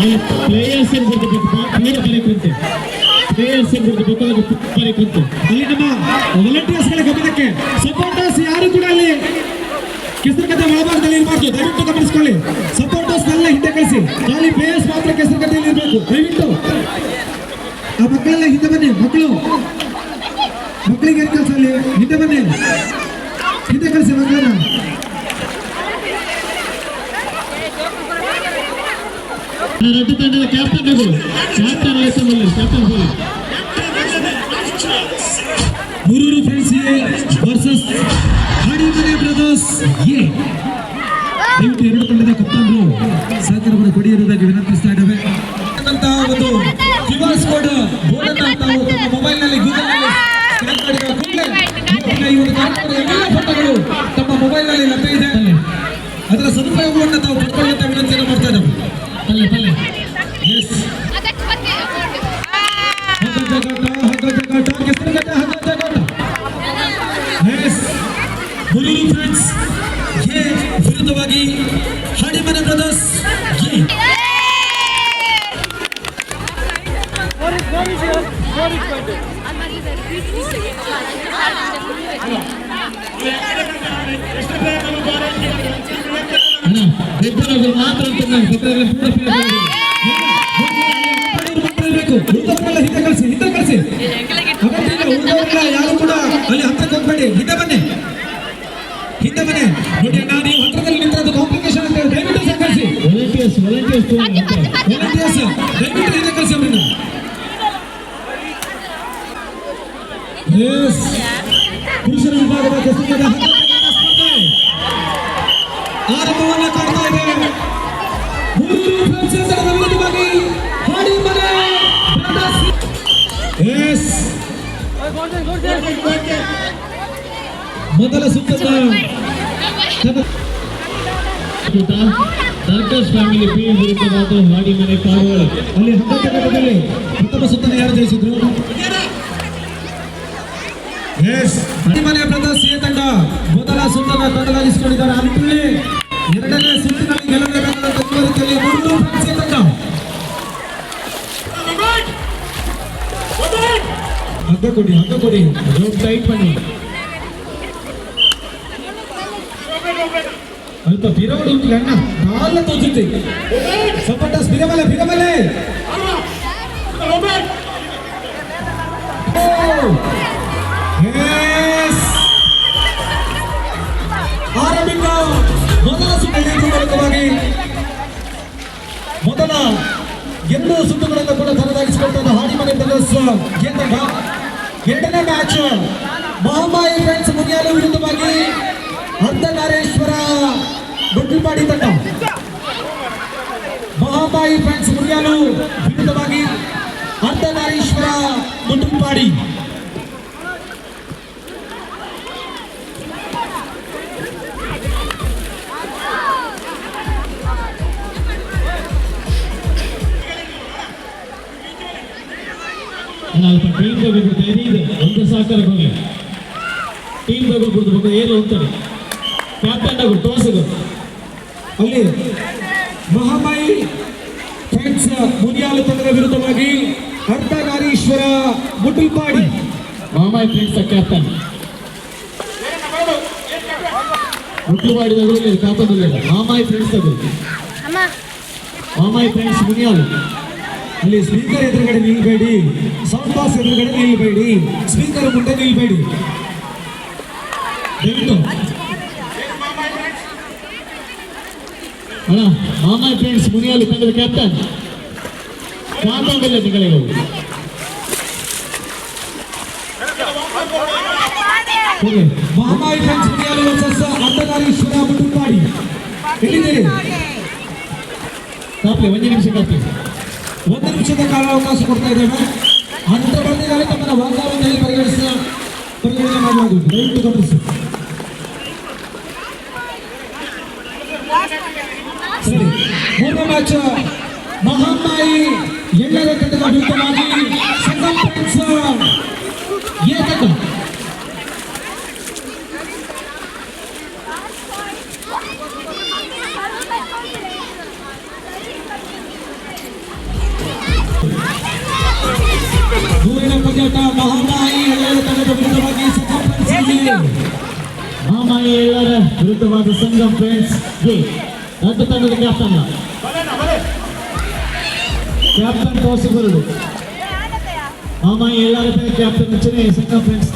Players ಬೇರೆ ಕುಂತು. Players ಗುರುತು ಬೇರೆ ಕುಂತು. ಅಲ್ಲಿ ನಮ್ಮ ವಾಲಂಟಿಯರ್ಸ್ಗಳ ಸಪೋರ್ಟರ್ಸ್ ಯಾರು ಕೂಡ ಅಲ್ಲಿ ಕೆಸರುಗದ್ದೆ ಒಳಭಾಗದಲ್ಲಿ ಇರಬಾರ್ದು. ದಯವಿಟ್ಟು ಗಮನಿಸ್ಕೊಳ್ಳಿ. ಸಪೋರ್ಟರ್ಸ್ ಎಲ್ಲ ಹಿಂದೆ ಕಳಿಸಿ. ಖಾಲಿ ಪ್ಲೇಯರ್ಸ್ ಮಾತ್ರ ಕೆಸರು ಕೆಸರುಗದ್ದೆಯಲ್ಲಿ ಇರಬೇಕು. ದಯವಿಟ್ಟು. ಆ ಮಕ್ಕಳೆಲ್ಲ ಹಿಂದೆ ಬನ್ನಿ. ಮಕ್ಕಳು. ಮಕ್ಕಳಿಗೆ ಏನು ಕೆಲಸ ಅಲ್ಲಿ? ಹಿಂದೆ ಬನ್ನಿ. ಹಿಂದೆ ಕಳಿಸಿ ಮಕ್ಕಳನ್ನ. ರೆಡ್ ತಂಡದ ಕ್ಯಾಪ್ಟನ್ ಕ್ಯಾಪ್ಟನ್ ವಯಸ್ಸಲ್ಲಿ captain Mooruru friends A versus Hadimane brothers A. ದಯವಿಟ್ಟು ಎರಡು ತಂಡದ ಕಪ್ತಾನರು, ಸಹಕಾರವನ್ನು ಕೊಡಿ ಇರುವುದಾಗಿ ವಿನಂತಿಸ್ತಾ ಇದ್ದಾವೆ. ಒಂದು ಕ್ಯೂ ಆರ್ ಕೋಡ್ ತಾವು ತಮ್ಮ ಮೊಬೈಲ್ನಲ್ಲಿ ಗೂಗಲ್ನಲ್ಲಿ ಸ್ಕ್ಯಾನ್ ಮಾಡಿದ ಕೂಡಲೇ ಈ ಒಂದು ಕಾರ್ಯಕ್ರಮದ ಎಲ್ಲ ಫೋಟೋಗಳು ತಮ್ಮ ಮೊಬೈಲ್ನಲ್ಲಿ ಲಭ್ಯ ಇದೆ. ಅದರ ಸದುಪಯೋಗವನ್ನು ತಾವು ಇದ್ದಾವೆ ಪಲ್ಲೆ ಪಲ್ಲೆ ಎಸ್ ಅದಕ್ಕೆ ಬಂದೆ ಹಗ್ಗ ಜಗಾಟ ಹಗ್ಗ ಜಗಾಟ ಕೆಸರುಗಟ್ಟ ಹಗ್ಗ ಜಗಾಟ ಎಸ್ ಹುಲೂರು ಫ್ರೆಂಡ್ಸ್ ಎ ವಿರುದ್ಧವಾಗಿ ಹಾಡಿಮನೆ ಬ್ರದರ್ಸ್ ಎ ಅಣ್ಣ ಇಬ್ಬರು ಮಾತ್ರ ಅಂತ ನಾನು ಪಕ್ಕದಲ್ಲಿ ಹಿಂದೆ ಕಳಿಸಿ ಹಿಂದೆ ಕಳಿಸಿ. ಯಾರು ಕೂಡ ಅಲ್ಲಿ ಹತ್ತಕ್ಕೆ ಹೋಗ್ಬೇಡಿ. ಹಿಂದೆ ಬನ್ನಿ. ಹಿಂದೆ ಬನ್ನಿ. ನೋಡಿ ನೀವು ಹತ್ರದಲ್ಲಿ ನಿಂತಿರೋದು ಕಾಂಪ್ಲಿಕೇಶನ್ ಅಂತ ಹೇಳಿ ದಯವಿಟ್ಟು ಸಹಕರಿಸಿ ವಾಲಂಟಿಯರ್ಸ್ ವಾಲಂಟಿಯರ್ಸ್ ವಾಲಂಟಿಯರ್ಸ್ ದಯವಿಟ್ಟು ಹಿಂದೆ ಕಳಿಸಿ ಅವರನ್ನ. ಎಸ್ ಪುರುಷರ ವಿಭಾಗದ ಸ್ಪರ್ಧೆ ಆರಂಭವನ್ನ ಕಾಣ್ತಾ ಇದೆ ಮೂರೂರು ಫ್ರೆಂಡ್ಸ್ ತಂಡದ ವಿರುದ್ಧವಾಗಿ ಹಾಡಿಮನೆ ಬ್ರದರ್ಸ್ ಎಸ್ ಮೊದಲ ಸುತ್ತದ ಸರ್ಕಸ್ ಫ್ಯಾಮಿಲಿ ಪಿ ವಿರುದ್ಧವಾದ ಹಾಡಿ ಮನೆ ಕಾರುಗಳು ಅಲ್ಲಿ ಹಂತದಲ್ಲಿ ಪ್ರಥಮ ಸುತ್ತನ ಯಾರು ಜಯಿಸಿದ್ರು ಎಸ್ ಮನೆ ಪ್ರದರ್ಶನ ತಂಡ ಮೊದಲ ಸುತ್ತನ ತನ್ನದಾಗಿಸಿಕೊಂಡಿದ್ದಾರೆ ಅಂತಿಲ್ಲಿ ಎರಡನೇ ಸುತ್ತಿನಲ್ಲಿ ಗೆಲ್ಲಬೇಕಾದ ರೀತಿಯಲ್ಲಿ ಮೂರು ಫ್ರೆಂಡ್ಸ್ ಎ ತಂಡ ಹಗ್ಗ ಕೊಡಿ ಹಗ್ಗ ಕೊಡಿ ರೋಪ್ ಟೈಟ್ ಬನ್ನಿ ಅಲ್ಪ ಬಿರವಡು ಉಂಟು ಅಣ್ಣ ನಾಲ್ಲ ತೋಚುತ್ತೆ ಸಪೋರ್ಟರ್ಸ್ ಬಿರಮಲೆ ಬಿರಮಲೆ ಎಸ್ ಎರಡು ಸುತ್ತುಗಳನ್ನು ಕೂಡ ತನ್ನದಾಗಿಸಿಕೊಳ್ತಾ ಹಾಡಿಮನೆ ಬ್ರದರ್ಸ್ ಗೆದ್ದಾಗ ಎರಡನೇ ಮ್ಯಾಚ್ ಮಹಾಮಾಯಿ ಫ್ರೆಂಡ್ಸ್ ಮುಗಿಯಲು ವಿರುದ್ಧವಾಗಿ ಅರ್ಧನಾರೇಶ್ವರ ಗುಡ್ಡಿಪಾಡಿ ತಂಡ ಮಹಾಮಾಯಿ ಫ್ರೆಂಡ್ಸ್ ಮುಗಿಯಲು ವಿರುದ್ಧವಾಗಿ ಅರ್ಧನಾರೀಶ್ವರ ಗುಡ್ಡಿಪಾಡಿ ಅಲ್ಪ ಟೀಮ್ ಬಗ್ಗೆ ಇದೆ ಒಂದು ಸಹಕಾರ ಹೋಗಿ ಟೀಮ್ ಬಗ್ಗೆ ಕೊಡ್ಬೇಕು ಏನು ಅಂತಾರೆ ಕ್ಯಾಪ್ಟನ್ ಆಗು ಟೋಸಗು ಅಲ್ಲಿ ಮಹಾಮಾಯಿ ಫ್ರೆಂಡ್ಸ್ ಮುನಿಯಾಲು ತಂಡದ ವಿರುದ್ಧವಾಗಿ ಅರ್ಧನಾರೀಶ್ವರ ಮುಟುಲ್ಪಾಡಿ. ಮಹಾಮಾಯಿ ಫ್ರೆಂಡ್ಸ್ ಕ್ಯಾಪ್ಟನ್ ಮುಟ್ಟು ಮಾಡಿದಾಗ ಕ್ಯಾಪ್ಟನ್ ಇಲ್ಲ ಮಾಮಾಯಿ ಫ್ರೆಂಡ್ಸ್ ಮಾಮಾಯಿ ಫ್ರೆಂಡ್ಸ್ ಮುನಿಯಾಲು. ಅಲ್ಲಿ ಸ್ಪೀಕರ್ ಎದುರುಗಡೆ ನಿಲ್ಬೇಡಿ ಸೌಂಡ್ ಬಾಕ್ಸ್ ಎದುರುಗಡೆ ನಿಲ್ಬೇಡಿ ಸ್ಪೀಕರ್ ಮುಂದೆ ನಿಲ್ಬೇಡಿ ದಯವಿಟ್ಟು ಅಣ್ಣ ಮಾಮಾಯಿ ಫ್ರೆಂಡ್ಸ್ ಮುನಿಯಾಲು ತಂಡದ ಕ್ಯಾಪ್ಟನ್ ಕ್ಯಾಪ್ಟನ್ ಇಲ್ಲ ನಿಗಳಿಗೆ ಹೋಗಿ. ಮಹಾಮಾಯಿ ಫ್ರೆಂಡ್ಸ್ ಮುನಿಯಾಲು ವರ್ಸಸ್ ಅರ್ಧನಾರೀಶ್ವರ ಮುಟುಲ್ಪಾಡಿ ಎಲ್ಲಿದ್ದೀರಿ ಕಾಪ್ಲೆ ಒಂದು ನಿಮಿಷ ಕಾಪ್ಲೆ ಒಂದು ನಿಮಿಷದ ಕಾಲಾವಕಾಶ ಕೊಡ್ತಾ ಇದ್ದೇವೆ. ಹಂತ ಬಂದಿದ್ದಾರೆ. ತಮ್ಮನ್ನು ವಾತಾವರಣದಲ್ಲಿ ಪರಿಗಣಿಸ ಪರಿಗಣನೆ ಮಾಡಬಹುದು ದಯವಿಟ್ಟು ಗಮನಿಸಿ. ಸರಿ. ಮೂರನೇ ಮ್ಯಾಚ್ ಮಹಾಮಾಯಿ ಎಲ್ಲರ ತಂಡದ ವಿರುದ್ಧವಾಗಿ ಸಂಗಮ್ ಫ್ರೆಂಡ್ಸ್ ತಂಡ ಮಾಮಾಯಿ ಎಲ್ಲರ ವಿರುದ್ಧವಾದ ಸಂಘಂ ಫ್ರೆಂಡ್ಸ್ ಗೆ ಎರಡು ತಂಡದ ಕ್ಯಾಪ್ಟನ್ ಕ್ಯಾಪ್ಟನ್ ಪಾಸಿಬಲ್ ಮಾಮಾಯಿ ಎಲ್ಲರ ಕ್ಯಾಪ್ಟನ್ ಚೆನ್ನೈ ಸಂಘಂ ಫ್ರೆಂಡ್ಸ್